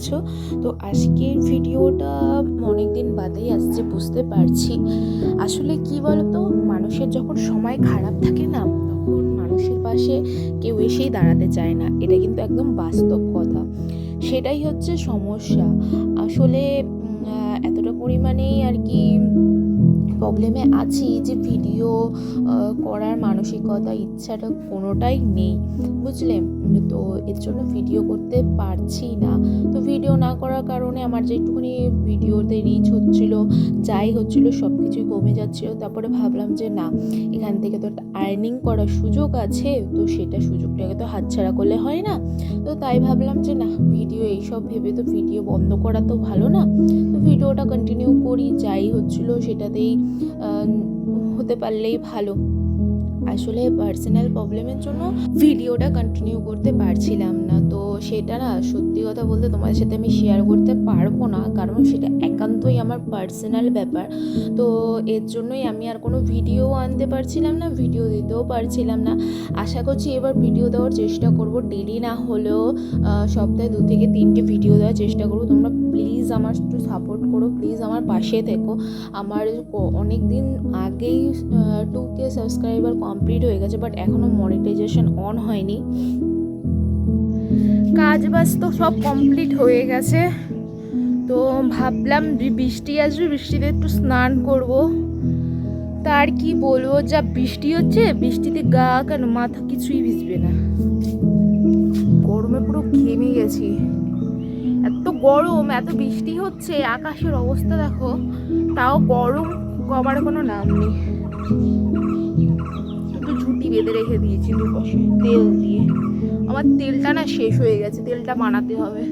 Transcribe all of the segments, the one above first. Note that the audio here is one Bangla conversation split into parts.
গেছো তো আজকের ভিডিওটা অনেক দিন বাদেই আসছে, বুঝতে পারছি। আসলে কি বলতো, মানুষের যখন সময় খারাপ থাকে না, তখন মানুষের পাশে কেউ এসেই দাঁড়াতে চায় না। এটা কিন্তু একদম বাস্তব কথা। সেটাই হচ্ছে সমস্যা। আসলে এতটা পরিমাণেই আর কি প্রবলেমে আছি যে ভিডিও করার মানসিকতা, ইচ্ছাটা কোনোটাই নেই, বুঝলে? তো এর জন্য ভিডিও করতে পারছি না। তো ভিডিও না করার কারণে আমার যেটুকুনি ভিডিওতে রিচ হচ্ছিল, যাই হচ্ছিল সব কিছুই কমে যাচ্ছিল। তারপরে ভাবলাম যে না, এখান থেকে তো একটা আর্নিং করার সুযোগ আছে, তো সেটা সুযোগটাকে তো হাতছাড়া করলে হয় না। তো তাই ভাবলাম যে না, ভিডিও এইসব ভেবে তো ভিডিও বন্ধ করা তো ভালো না। তো ভিডিওটা কন্টিনিউ করি, যাই হচ্ছিল সেটাতেই হতে পারলেই ভালো। আসলে পার্সোনাল প্রবলেমের জন্য ভিডিওটা কন্টিনিউ করতে পারছিলাম না। তো সেটা না সত্যি কথা বলতে তোমাদের সাথে আমি শেয়ার করতে পারব না, কারণ সেটা একান্তই আমার পার্সোনাল ব্যাপার। তো এর জন্যই আমি আর কোনো ভিডিও আনতে পারছিলাম না ভিডিও দিতেও পারছিলাম না। আশা করছি এবার ভিডিও দেওয়ার চেষ্টা করব। ডেলি না হলেও সপ্তাহে দু থেকে তিনটে ভিডিও দেওয়ার চেষ্টা করব। তোমরা প্লিজ আমার একটু সাপোর্ট করো প্লিজ আমার পাশে থেকো। আমার অনেক দিন আগেই টু কে সাবস্ক্রাইবার কমপ্লিট হয়ে গেছে বাট এখনও মনিটাইজেশন অন হয়নি। কাজ বাজ তো সব কমপ্লিট হয়ে গেছে। তো ভাবলাম বৃষ্টি আসবে, বৃষ্টিতে একটু স্নান করব। তার কি বলব, যা বৃষ্টি হচ্ছে, বৃষ্টিতে গা কেন মাথা কিছুই ভিজবে না। গরমে পুরো ঘেমে গেছি। গরম, এত বৃষ্টি হচ্ছে, আকাশের অবস্থা দেখো, তাও গরম কমার কোনো নাম নেই। একটু ঝুটি বেঁধে রেখে দিয়েছি দুপাশে, তেল দিয়ে। আমার তেলটা না শেষ হয়ে গেছে, তেলটা বানাতে হবে।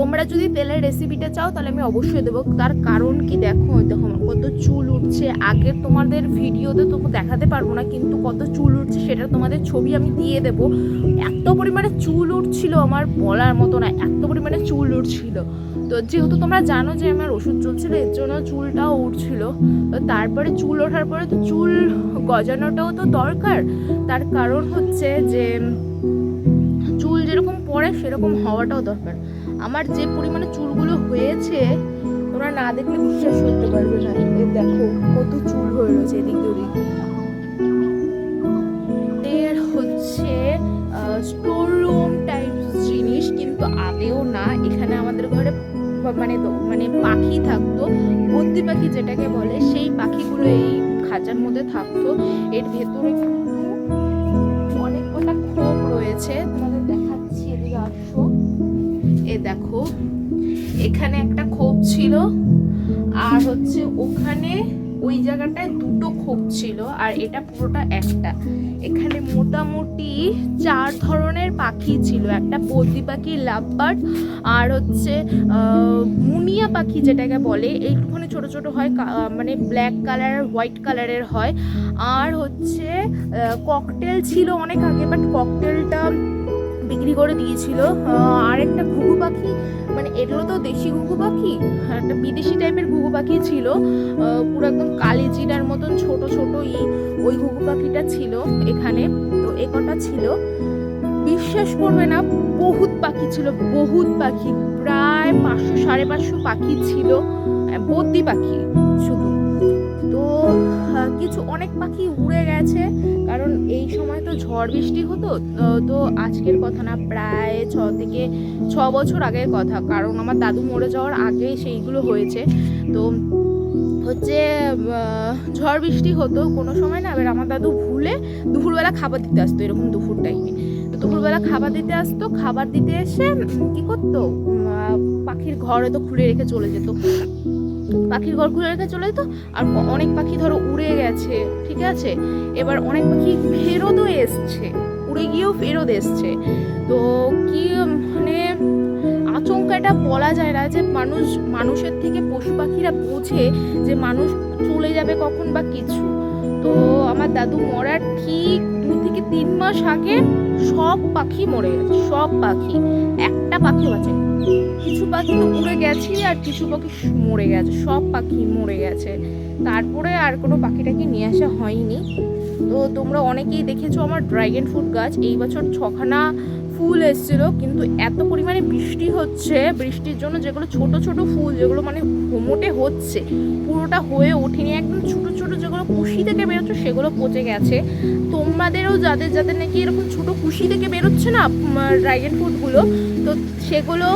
তোমরা যদি তেলের রেসিপিটা চাও, তাহলে আমি অবশ্যই দেবো। তার কারণ কি দেখো দেখো আমার কত চুল উঠছে। আগের তোমাদের ভিডিওতে তো দেখাতে পারব না, কিন্তু কত চুল উঠছে সেটা তোমাদের ছবি আমি দিয়ে দেবো। এত পরিমাণে চুল উঠছিল আমার বলার মতো না, এত পরিমাণে চুল উঠছিল। তো যেহেতু তোমরা জানো যে আমার ওষুধ চলছিল, এর জন্য চুলটাও উঠছিল। তো তারপরে চুল ওঠার পরে তো চুল গজানোটাও তো দরকার। তার কারণ হচ্ছে যে, চুল যেরকম পড়ে সেরকম হওয়াটাও দরকার। আমার যে পরিমাণে চুলগুলো হয়েছে তোমরা না দেখলে বিশ্বাস করতে পারবে না। এই দেখো, কত চুল হয়ে রয়েছে এদিক ওদিক। এর হচ্ছে স্টোর রুম টাইপ জিনিস, কিন্তু আদেও না। এখানে আমাদের ঘরে মানে মানে পাখি থাকতো বদ্যি পাখি যেটাকে বলে, সেই পাখিগুলো এই খাঁচার মধ্যে থাকতো। এর ভেতরে অনেক কটা খোপ রয়েছে। তোমাদের দেখাচ্ছি, এদিকে আসো। এ দেখো, এখানে একটা খোপ ছিল আর হচ্ছে ওখানে ওই জায়গাটায় দুটো খোপ ছিল আর এটা পুরোটা একটা। এখানে মোটামুটি চার ধরনের পাখি ছিল, একটা বদ্রি পাখি, লাভবার্ড আর হচ্ছে মুনিয়া পাখি যেটাকে বলে এইটুখানি ছোট ছোট হয় মানে ব্ল্যাক কালার, হোয়াইট কালারের হয়। আর হচ্ছে ককটেল ছিল অনেক আগে, বাট ককটেলটা বিক্রি করে দিয়েছিল। আর একটা ঘুঘু পাখি মানে এগুলো তো দেশি ঘুঘু পাখি একটা বিদেশি টাইপের ঘুঘু পাখি ছিল। পুরো একদম কালি জিরার মতন ছোট ছোট ই ওই ঘুঘু পাখিটা ছিল এখানে। তো এ কটা ছিল। বিশ্বাস করবে না বহুত পাখি ছিল বহুত পাখি। প্রায় পাঁচশো সাড়ে পাঁচশো পাখি ছিল। আহ, বদ্যি পাখি শুধু। তো কিছু অনেক পাখি উড়ে গেছে, কারণ এই সময় তো ঝড় বৃষ্টি হতো, তো- আজকের কথা না, প্রায় ছ থেকে ছ বছর আগের কথা, কারণ আমার দাদু মরে যাওয়ার আগে সেইগুলো হয়েছে। তো হচ্ছে ঝড় বৃষ্টি হতো, কোনো সময় না, এবার আমার দাদু ভুলে দুপুরবেলা খাবার দিতে আসতো, এরকম দুপুর টাইমে তো দুপুরবেলা খাবার দিতে আসতো, খাবার দিতে এসে কি করতো? পাখির ঘর হয়তো খুলে রেখে চলে যেত। পাখির ঘর খুলে রেখে চলে যেত, আর অনেক পাখি ধরো উড়ে গেছে, ঠিক আছে? এবার অনেক পাখি ফেরতও এসছে, উড়ে গিয়েও ফেরত এসছে। তো কি মানে আচমকাটা বলা যায় না যে মানুষ, মানুষের থেকে পশু পাখিরা বোঝে যে মানুষ চলে যাবে কখন বা কিছু। তো আমার দাদু মরার ঠিক তিন মাস আগে সব পাখি মরে গেছে, সব পাখি, একটা পাখি বাঁচে কিছু পাখি তো উড়ে গেছে আর কিছু পাখি মরে গেছে, সব পাখি মরে গেছে। তারপরে আর কোনো পাখিটাকে নিয়ে আসা হয়নি। তো তোমরা অনেকেই দেখেছ আমার ড্রাগন ফ্রুট গাছ, এই বছর ছখানা ফুল এসেছিল, কিন্তু এত পরিমাণে বৃষ্টি হচ্ছে, বৃষ্টির জন্য যেগুলো ছোট ছোট ফুল, যেগুলো মানে মোটে হচ্ছে, পুরোটা হয়ে ওঠেনি, একদম কুশি থেকে বেরোচ্ছে, সেগুলো পচে গেছে। তোমাদেরও যাদের যাদের নাকি এরকম ছোট কুশি থেকে বেরোচ্ছে না ড্রাগন ফ্রুটগুলো তো সেগুলো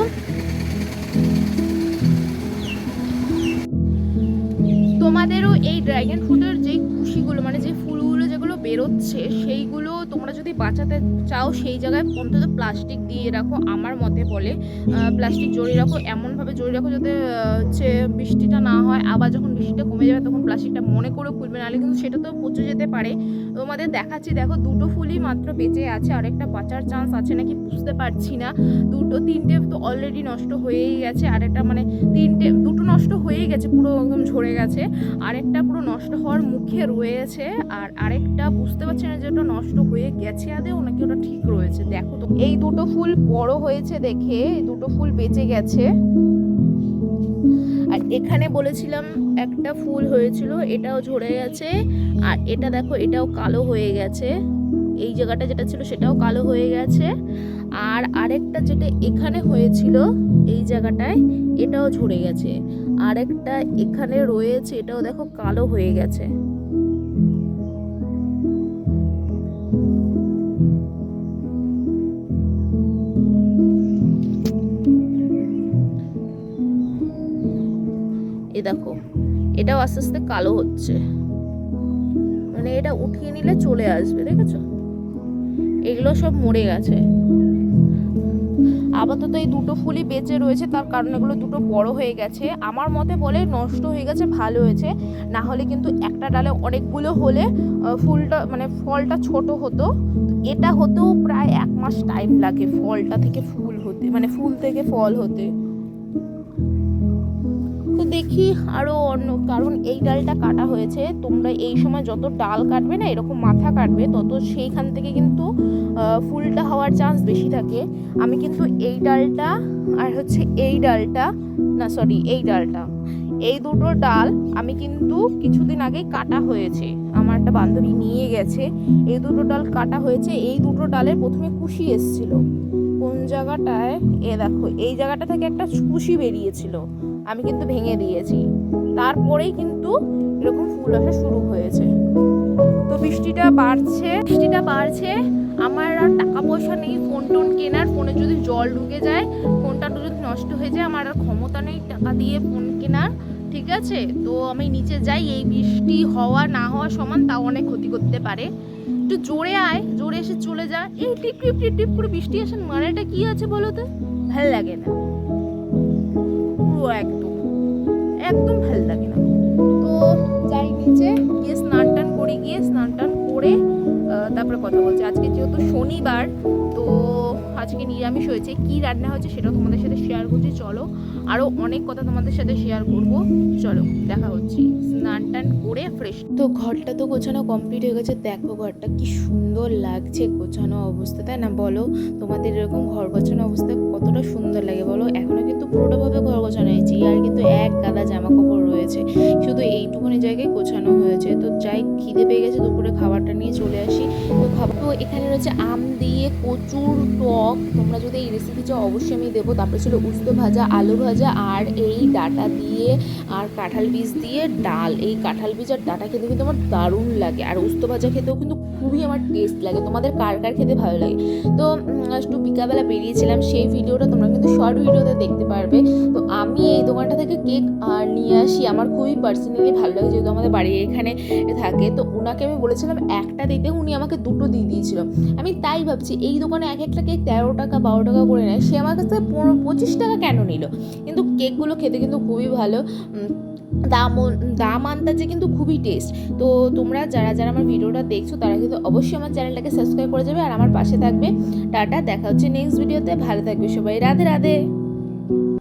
তোমাদেরও এই ড্রাগন ফ্রুটের যে কুশিগুলো মানে যে যেগুলো বেরোচ্ছে, সেইগুলো তোমরা যদি বাঁচাতে চাও, সেই জায়গায় অন্তত প্লাস্টিক দিয়ে রাখো, আমার মতে বলে। প্লাস্টিক জড়িয়ে রাখো, এমনভাবে জড়িয়ে রাখো যাতে হচ্ছে বৃষ্টিটা না হয়, আবার যখন বৃষ্টিটা কমে যাবে তখন প্লাস্টিকটা মনে করে খুলবে, নাহলে কিন্তু সেটা তো পচে যেতে পারে। তোমাদের দেখাচ্ছি, দেখো দুটো ফুলই মাত্র বেঁচে আছে আর একটা বাঁচার চান্স আছে নাকি বুঝতে পারছি না। দুটো, তিনটে তো অলরেডি নষ্ট হয়েই গেছে আর একটা মানে তিনটে, দুটো নষ্ট হয়েই গেছে, পুরো একদম ঝরে গেছে। আরেকটা পুরো নষ্ট হওয়ার মুখে রয়েছে, আর আরেকটা বুঝতে পারছি না যে ওটা নষ্ট হয়ে গেছে আদেও নাকি ওটা ঠিক রয়েছে। দেখো তো, এই দুটো ফুল বড় হয়েছে দেখে দুটো ফুল বেঁচে গেছে। আর এখানে বলেছিলাম একটা ফুল হয়েছিল, এটাও ঝরে গেছে। আর এটা দেখো, এটাও কালো হয়ে গেছে। এই জায়গাটা যেটা ছিল সেটাও কালো হয়ে গেছে। আর আরেকটা যেটা এখানে হয়েছিল, এই জায়গাটায়, এটাও ঝরে গেছে। আরেকটা এখানে রয়েছে, এটাও দেখো কালো হয়ে গেছে। দেখো, এটাও আস্তে আস্তে কালো হচ্ছে। মানে এটা উঠিয়ে নিলে চলে আসবে, দেখেছ? এগুলো সব মরে গেছে। আপাতত এই দুটো ফুলই বেঁচে রয়েছে, তার কারণ এগুলো দুটো বড় হয়ে গেছে। আমার মতে বলে নষ্ট হয়ে গেছে, ভালো হয়েছে। না হলে কিন্তু একটা ডালে অনেকগুলো হলে ফুলটা মানে ফলটা ছোট হতো। এটা হতেও প্রায় এক মাস টাইম লাগে ফলটা থেকে ফুল হতে মানে ফুল থেকে ফল হতে। দেখি আরও অন্য, কারণ এই ডালটা কাটা হয়েছে, তোমরা এই সময় যত ডাল কাটবে না, এরকম মাথা কাটবে, তত সেইখান থেকে কিন্তু ফুলটা হওয়ার চান্স বেশি থাকে। আমি কিন্তু এই ডালটা আর হচ্ছে এই ডালটা, না সরি এই ডালটা, এই দুটো ডাল আমি কিন্তু কিছুদিন আগেই কাটা হয়েছে। আমার একটা বান্ধবী নিয়ে গেছে, এই দুটো ডাল কাটা হয়েছে, এই দুটো ডালের প্রথমে কুশি এসছিল। কোন জায়গাটায়? এ দেখো, এই জায়গাটা থেকে একটা কুশি বেরিয়েছিল। আমি কিন্তু ভেঙে দিয়েছি। তারপরেই কিন্তু এরকম ফুল আসা শুরু হয়েছে। তো বৃষ্টিটা বাড়ছে। বৃষ্টিটা বাড়ছে। আমার আর টাকা পয়সা নেই ফোন টোন কেনার। ফোনে যদি জল ঢুকে যায় ফোনটা যদি নষ্ট হয়ে যায়, আমার আর ক্ষমতা নেই টাকা দিয়ে ফোন কেনার, ঠিক আছে? তো আমি নিচে যাই, এই বৃষ্টি হওয়া, না হওয়া সমান তাও অনেক ক্ষতি করতে পারে। একটু জোরে আয়, জোরে এসে চলে যা। এই টিপ টিপ টিপ টিপ করে বৃষ্টি আসেন মানেটা কি আছে বলো তো? ভালো লাগে না। একদম। একদম ভালো লাগে না। তো যাই, নিচে গিয়ে স্নান টান করে গিয়ে স্নান টান করে তারপরে কথা বলছি। আজকে যেহেতু শনিবার, তো আজকে নিরামিষ হয়েছে। কি রান্না হয়েছে সেটাও তোমাদের সাথে শেয়ার করছি। চলো আরও অনেক কথা তোমাদের সাথে শেয়ার করব। চলো, দেখা হচ্ছে। স্নান টান করে ফ্রেশ তো ঘরটা তো গোছানো কমপ্লিট হয়ে গেছে। দেখো ঘরটা কি সুন্দর লাগছে গোছানো অবস্থা, তাই না? বলো, তোমাদের এরকম ঘর গোছানো অবস্থা কতটা সুন্দর লাগে, বলো? এখনও কিন্তু পুরোটাভাবে ঘর গোছানো হয়েছে। আর কিন্তু এক গাদা জামা কাপড় রয়েছে। শুধু এইটুকুনি জায়গায় গোছানো হয়েছে। তো যাই, খিদে পেয়ে গেছে, দুপুরে খাবারটা নিয়ে চলে আসি। তো খাবার তো এখানে রয়েছে আম দিয়ে কচুর টক। তোমরা যদি এই রেসিপি রেসিপিটা অবশ্যই আমি দেবো। তারপরে ছিল উস্তো ভাজা, আলু ভাজা, আর এই ডাটা দিয়ে, আর কাঁঠাল বীজ দিয়ে ডাল। এই কাঁঠাল বীজ আর ডাটা খেতে কিন্তু আমার দারুণ লাগে। আর উস্তো ভাজা খেতেও কিন্তু খুবই আমার টেস্ট লাগে। তোমাদের কার কার খেতে ভালো লাগে? তো একটু বিকালবেলা বেরিয়েছিলাম, সেই ভিডিওটা তোমরা কিন্তু শর্ট ভিডিওতে দেখতে পারবে। তো আমি এই দোকানটা থেকে কেক নিয়ে আসি। আমার খুবই পার্সোনালি ভালো লাগে, যেহেতু আমাদের বাড়ি এখানে থাকে। তো ওনাকে আমি বলেছিলাম, একটা দিতে উনি আমাকে দুটো দিয়ে দিয়েছিল। আমি তাই ভাবছি, এই দোকানে এক একটা কেক তেরো টাকা, বারো টাকা করে নেয়, সে আমার কাছে পনেরো, পঁচিশ টাকা কেন নিল? কিন্তু কেকগুলো খেতে কিন্তু খুবই ভালো। দাম দাম আন্দাজে কিন্তু খুবই টেস্ট তো তোমরা যারা যারা আমার ভিডিওটা দেখছ, তারা কিন্তু অবশ্যই আমার চ্যানেলটাকে সাবস্ক্রাইব করে যাবে আর আমার পাশে থাকবে। টাটা, দেখা হচ্ছে নেক্সট ভিডিওতে ভালো থাকবে সবাই। রাধে রাধে।